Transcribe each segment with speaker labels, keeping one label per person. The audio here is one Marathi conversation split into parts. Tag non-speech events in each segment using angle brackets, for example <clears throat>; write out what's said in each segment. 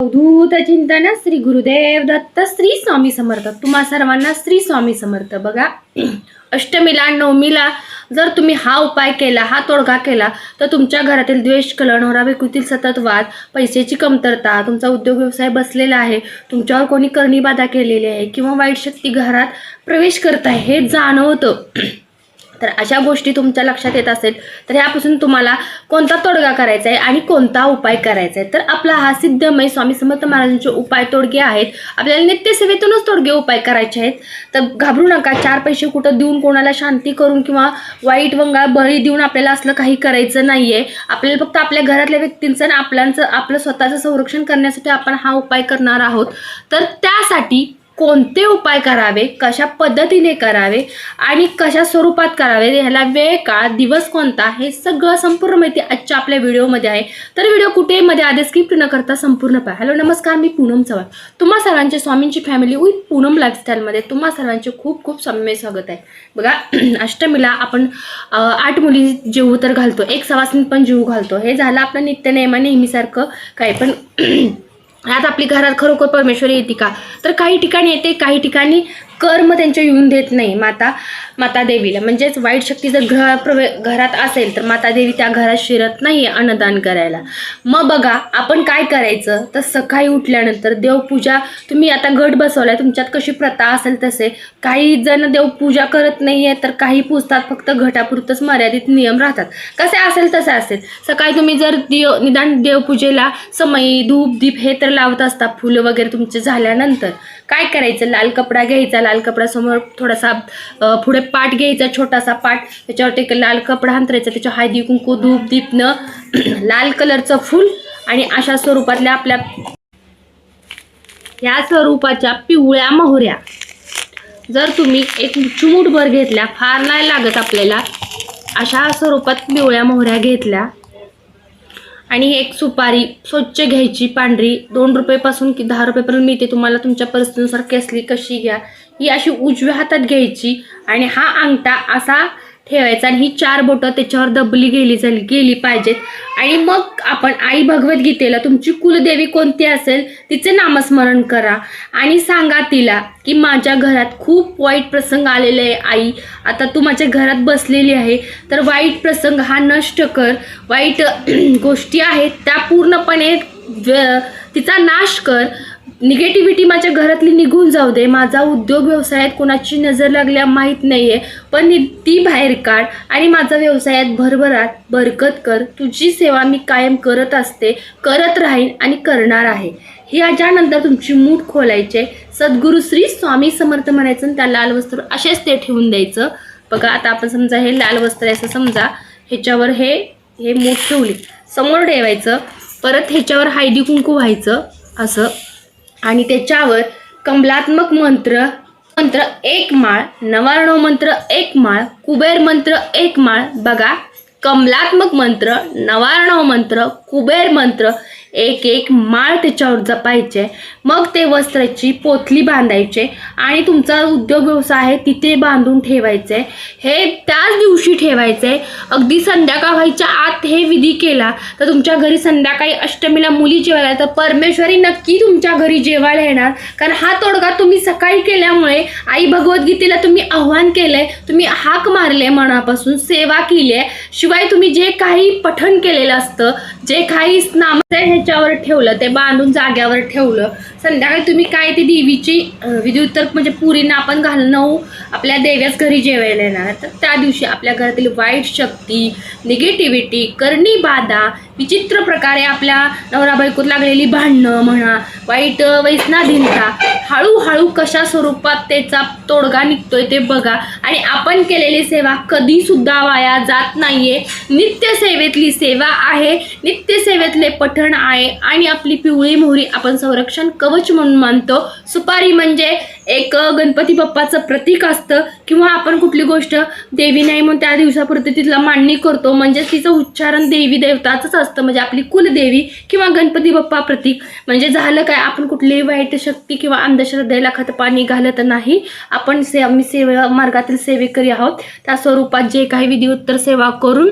Speaker 1: अवधूत चिंतन श्री गुरुदेव दत्त श्री स्वामी समर्थ. तुम्हा सर्वांना श्री स्वामी समर्थ. बघा अष्टमीला नवमीला जर तुम्ही हा उपाय केला हा तोडगा केला तर तुमच्या घरातील द्वेष कलण नवरा सतत वाद पैशाची कमतरता तुमचा उद्योग व्यवसाय बसलेला आहे तुमच्यावर कोणी करणी बाधा केलेली आहे किंवा वाईट शक्ती घरात प्रवेश करत आहे हे जाणवतं. तर अशा गोष्टी तुमच्या लक्षात येत असेल तर ह्यापासून तुम्हाला कोणता तोडगा करायचा आहे आणि कोणता उपाय करायचा आहे तर आपला हा सिद्धमय स्वामी समर्थ महाराजांचे उपाय तोडगे आहेत. आपल्याला नित्यसेवेतूनच तोडगे उपाय करायचे आहेत. तर घाबरू नका चार पैसे कुठं देऊन कोणाला शांती करून किंवा वाईट वंगाळ बळी देऊन आपल्याला असलं काही करायचं नाही आहे आपल्याला फक्त आपल्या घरातल्या व्यक्तींचं आणि आपल्यांचं आपलं स्वतःचं संरक्षण करण्यासाठी आपण हा उपाय करणार आहोत. तर त्यासाठी कोणते उपाय करावे कशा पद्धतीने करावे आणि कशा स्वरूपात करावे ह्याला वेळ काळ दिवस कोणता हे सगळं संपूर्ण माहिती आजच्या आपल्या व्हिडिओमध्ये आहे. तर व्हिडिओ कुठेही मध्ये आधी स्किप न करता संपूर्ण पहा. हॅलो नमस्कार मी पूनम चव्हाण. तुम्हा सर्वांचे स्वामींची फॅमिली विथ पूनम लाईफस्टाईलमध्ये तुम्हा सर्वांचे खूप खूप सौम्य स्वागत आहे. बघा <clears throat> अष्टमीला आपण आठ मुली जेवू तर घालतो. एक सवासनी पण जीव घालतो. हे झालं आपलं नित्यनेमा नेहमीसारखं काही पण <clears throat> आज आपली घरात खरोखर परमेश्वरी येते का? तर काही ठिकाणी येते काही ठिकाणी कर्म त्यांच्या येऊन देत नाही माता माता देवीला. म्हणजेच वाईट शक्ती जर घर प्रवे घरात असेल तर माता देवी त्या घरात शिरत नाही आहे अन्नदान करायला. मग बघा आपण काय करायचं? तर सकाळी उठल्यानंतर देवपूजा तुम्ही आता गट बसवलाय तुमच्यात कशी प्रथा असेल तसे. काही जण देवपूजा करत नाही आहे तर काही पूजतात फक्त घटापुरतंच मर्यादित नियम राहतात. कसे असेल तसे असेल. सकाळी तुम्ही जर देव निदान देवपूजेला समयी धूप दीप हे तर लावत असता फुलं वगैरे तुमचे झाल्यानंतर. काय करायचं? लाल कपडा घ्यायचा लाल कपड्यासमोर थोडासा पुढे पाट घ्यायचा छोटासा पाट. त्याच्यावर एक लाल कपडा अंतरायचा त्याच्या हळदी कुंकू धूप दीपनं <clears throat> लाल कलरचं फूल आणि अशा स्वरूपातल्या आपल्या ह्या स्वरूपाच्या पिवळ्या मोहऱ्या. जर तुम्ही एक चिमूटभर घेतल्या फार नाही लागत आपल्याला अशा स्वरूपात पिवळ्या मोहऱ्या घेतल्या. आणि ही एक सुपारी स्वच्छ घ्यायची पांढरी दोन रुपयेपासून की दहा रुपयेपर्यंत मिळते. तुम्हाला तुमच्या परिस्थितीनुसार केसली कशी घ्या. ही अशी उजव्या हातात घ्यायची आणि हा अंगठा असा ठेवायचा आणि ही चार बोटं त्याच्यावर दबली गेली झाली गेली पाहिजेत. आणि मग आपण आई भगवद्गीतेला तुमची कुलदेवी कोणती असेल तिचे नामस्मरण करा. आणि सांगा तिला की माझ्या घरात खूप वाईट प्रसंग आलेले आहे आई. आता तू माझ्या घरात बसलेली आहे तर वाईट प्रसंग हा नष्ट कर. वाईट <clears throat> गोष्टी आहेत त्या पूर्णपणे तिचा नाश कर. निगेटिव्हिटी माझ्या घरातली निघून जाऊ दे माझा उद्योग व्यवसायात कोणाची नजर लागल्या माहीत नाही आहे पण ती बाहेर काढ आणि माझा व्यवसायात भरभराट बरकत कर तुझी सेवा मी कायम करत असते करत राहीन आणि करणार आहे. ह्याच्यानंतर तुमची मूठ खोलायचे. सद्गुरू श्री स्वामी समर्थ म्हणायचं आणि त्या लाल वस्त्र असेच ते ठेवून द्यायचं. बघा आता आपण समजा हे लाल वस्त्र आहे असं समजा ह्याच्यावर हे हे मूठ ठेवली. समोर ठेवायचं परत ह्याच्यावर हळदी कुंकू व्हायचं असं. आणि त्याच्यावर कमलात्मक मंत्र मंत्र एक माळ नवारणव मंत्र एक माळ कुबेर मंत्र एक माळ. बघा कमलात्मक मंत्र नवारणव मंत्र कुबेर मंत्र एक एक माळ त्याच्यावर जपायचे. मग ते वस्त्राची पोथली बांधायचे आणि तुमचा उद्योग व्यवसाय आहे तिथे बांधून ठेवायचे. हे त्याच दिवशी ठेवायचे. अगदी संध्याकाळ व्हायच्या आत हे विधी केला तर तुमच्या घरी संध्याकाळी अष्टमीला मुली जेवायला तर परमेश्वरी नक्की तुमच्या घरी जेवायला येणार. कारण हा तोडगा तुम्ही सकाळी केल्यामुळे आई भगवद्गीतेला तुम्ही आव्हान केलंय तुम्ही हाक मारले मनापासून सेवा केली आहे शिवाय तुम्ही जे काही पठण केलेलं असतं जे काही नामचं ह्याच्यावर ठेवलं ते बांधून जाग्यावर ठेवलं. संध्याकाळी तुम्ही काय ती देवीची अं, म्हणजे पुरींना आपण घालणं हो, आपल्या देव्याच घरी जेवायला येणार तर त्या दिवशी आपल्या घरातील वाईट शक्ती निगेटिव्हिटी करणी बाधा विचित्र प्रकारे आपल्या नवरा बायकोत लागलेली भांडणं म्हणा वाईट वैसनाधीनता हळूहळू कशा स्वरूपात त्याचा तोडगा निघतोय ते बघा. आणि आपण केलेली सेवा कधीसुद्धा वाया जात नाही आहे नित्यसेवेतली सेवा आहे नित्यसेवेतले पठण आहे आणि आपली पिवळी मोहरी आपण संरक्षण कवच म्हणून मानतो. सुपारी म्हणजे एक गणपती बाप्पाचं प्रतीक असतं किंवा आपण कुठली गोष्ट देवी नाही म्हणून त्या दिवसापुरती तिथला मांडणी करतो. म्हणजेच तिचं उच्चारण देवी देवताचंच असतं. म्हणजे आपली कुलदेवी किंवा गणपती बाप्पा प्रतीक. म्हणजे झालं काय आपण कुठलीही वाईट शक्ती किंवा अंधश्रद्धेला खतपाणी घालत नाही. आपण से आम्ही सेवा मार्गातील सेवेकरी आहोत. त्या स्वरूपात जे काही विधी उत्तर सेवा करून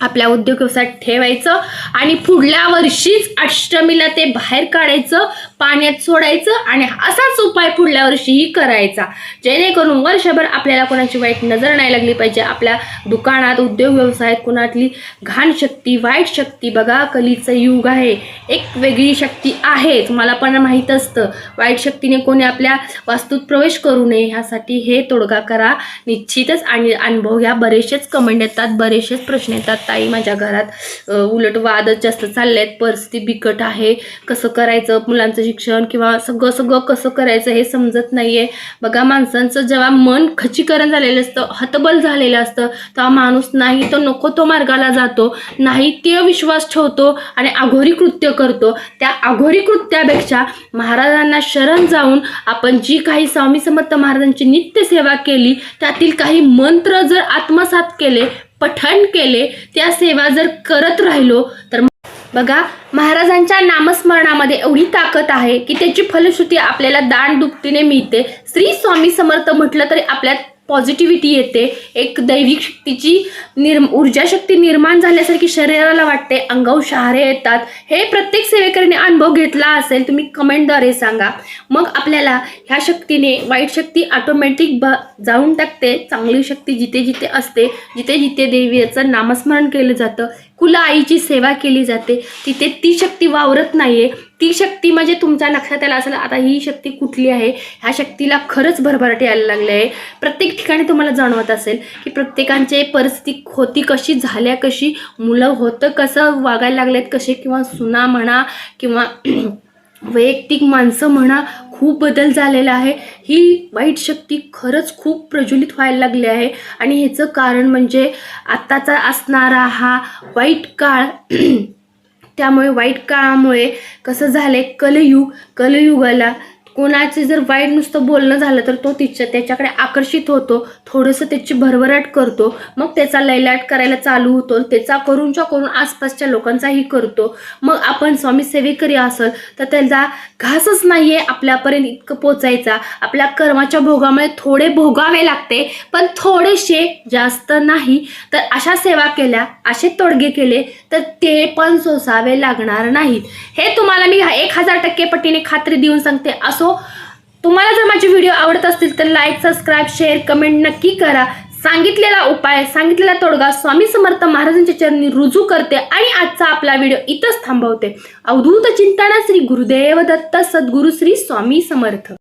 Speaker 1: आपल्या उद्योग व्यवसायात ठेवायचं आणि पुढल्या वर्षीच अष्टमीला ते बाहेर काढायचं. पाण्यात सोडायचं आणि असाच उपाय पुढल्या वर्षीही करायचा. जेणेकरून वर्षभर आपल्याला कोणाची वाईट नजर नाही लागली पाहिजे. आपल्या दुकानात उद्योग व्यवसायात कोणातली घाण शक्ती वाईट शक्ती बघा कलीचं युग आहे. एक वेगळी शक्ती आहे. तुम्हाला पण माहीत असतं. वाईट शक्तीने कोणी आपल्या वास्तूत प्रवेश करू नये. ह्यासाठी हे तोडगा करा. निश्चितच आणि अनुभव ह्या बरेचसेच कमेंट येतात. बरेचसेच प्रश्न येतात. ताई माझ्या घरात उलट वादच जास्त चालले आहेत परिस्थिती बिकट आहे. कसं करायचं? मुलांचं शिक्षण किंवा सगळं सगळं कसं करायचं हे समजत नाही आहे बघा माणसांचं जेव्हा मन खचीकरण झालेलं असतं हतबल झालेलं असतं तेव्हा माणूस नाही तो नको तो मार्गाला जातो नाही ते विश्वास ठेवतो आणि अघोरी कृत्य करतो. त्या अघोरी कृत्यापेक्षा महाराजांना शरण जाऊन आपण जी काही स्वामी समर्थ महाराजांची नित्य सेवा केली त्यातील काही मंत्र जर आत्मसात केले पठण केले त्या सेवा जर करत राहिलो तर बघा महाराजांच्या नामस्मरणामध्ये एवढी ताकद आहे की त्याची फलश्रुती आपल्याला दान दुपटीने मिळते. श्री स्वामी समर्थ म्हटलं तरी आपल्यात पॉझिटिव्हिटी येते. एक दैविक शक्तीची निर्म ऊर्जा शक्ती निर्माण झाल्यासारखी शरीराला वाटते. अंगावर शहारे येतात. हे प्रत्येक सेवेकरीने अनुभव घेतला असेल तुम्ही कमेंटद्वारे सांगा. मग आपल्याला ह्या शक्तीने वाईट शक्ती ऑटोमॅटिक ब जाऊन टाकते. चांगली शक्ती जिथे जिथे असते जिथे जिथे देवीचं नामस्मरण केलं जातं कुला आईची सेवा केली जाते. तिथे ती शक्ती वावरत नाहीये. ती शक्ती म्हणजे तुमच्या लक्षात आलं असेल आता ही शक्ती कुठली आहे? ह्या शक्तीला खरंच भरभराट यायला लागली आहे. प्रत्येक ठिकाणी तुम्हाला जाणवत असेल की प्रत्येकांचे परिस्थिती होती कशी झाल्या कशी मुलं होतं कसं वागायला लागलेत कसे किंवा सुना म्हणा किंवा वैयक्तिक माणसं म्हणा खूप बदल झालेला आहे. ही वाईट शक्ती खरंच खूप प्रज्वलित व्हायला लागली आहे. आणि ह्याचं कारण म्हणजे आत्ताचा असणारा हा वाईट काळ <clears throat> त्यामुळे वाईट काळामुळे कसं झालंय? कलयुग कलयुगाला कोणाचे जर वाईट नुसतं बोलणं झालं तर तो तिच्या त्याच्याकडे आकर्षित होतो थोडंसं त्याची भरभराट करतो मग त्याचा लैलाट करायला चालू होतो त्याचा करूनच्या करून आसपासच्या लोकांचाही करतो. मग आपण स्वामी सेवेकरी असेल तर त्याचा घासच नाही आहे आपल्यापर्यंत इतकं पोचायचा. आपल्या कर्माच्या भोगामुळे थोडे भोगावे लागते पण थोडेसे जास्त नाही. तर अशा सेवा केल्या असे तोडगे केले तर ते पण सोसावे लागणार नाहीत. हे तुम्हाला मी एक हजार टक्के पटीने खात्री देऊन सांगते असो तुम्हाला जर माझे व्हिडिओ आवडत असतील तर लाईक सबस्क्राईब शेअर कमेंट नक्की करा. सांगितलेला उपाय सांगितलेला तोडगा स्वामी समर्थ महाराजांच्या चरणी रुजू करते आणि आजचा आपला व्हिडिओ इथंच थांबवते. अवधूत चिंतना श्री गुरुदेव दत्त सद्गुरू श्री स्वामी समर्थ.